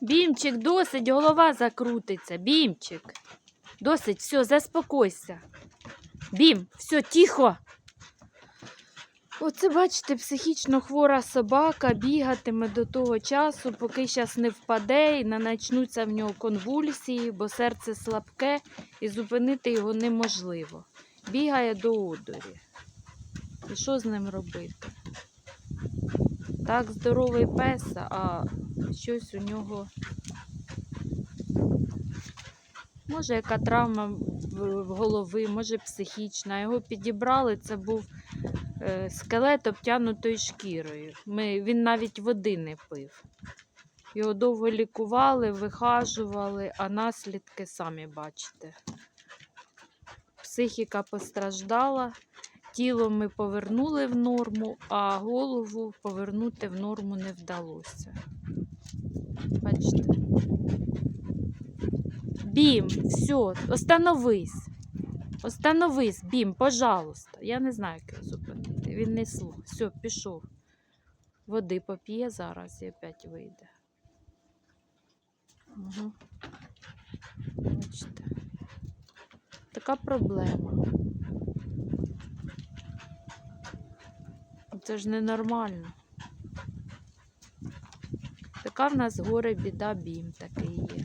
Бімчик, досить, голова закрутиться. Бімчик. Досить, все, заспокойся. Бім, все, тихо. Оце, бачите, психічно хвора собака бігатиме до того часу, поки зараз не впаде і не начнуться в нього конвульсії, бо серце слабке і зупинити його неможливо. Бігає до одорі. І що з ним робити? Так, здоровий пес, а щось у нього. Може, яка травма в голови, може психічна. Його підібрали, це був е, скелет обтянутою шкірою. Ми, він навіть води не пив. Його довго лікували, вихажували, а наслідки самі бачите. Психіка постраждала, тіло ми повернули в норму, а голову повернути в норму не вдалося. Бачите. Бім, все, остановись. Остановись, Бім, пожалуйста. Я не знаю, як його зупинити. Він не слух. Все, пішов. Води поп'є зараз і опять вийде. Угу. Бачите. Така проблема. Це ж ненормально. Така в нас горе біда бім такий.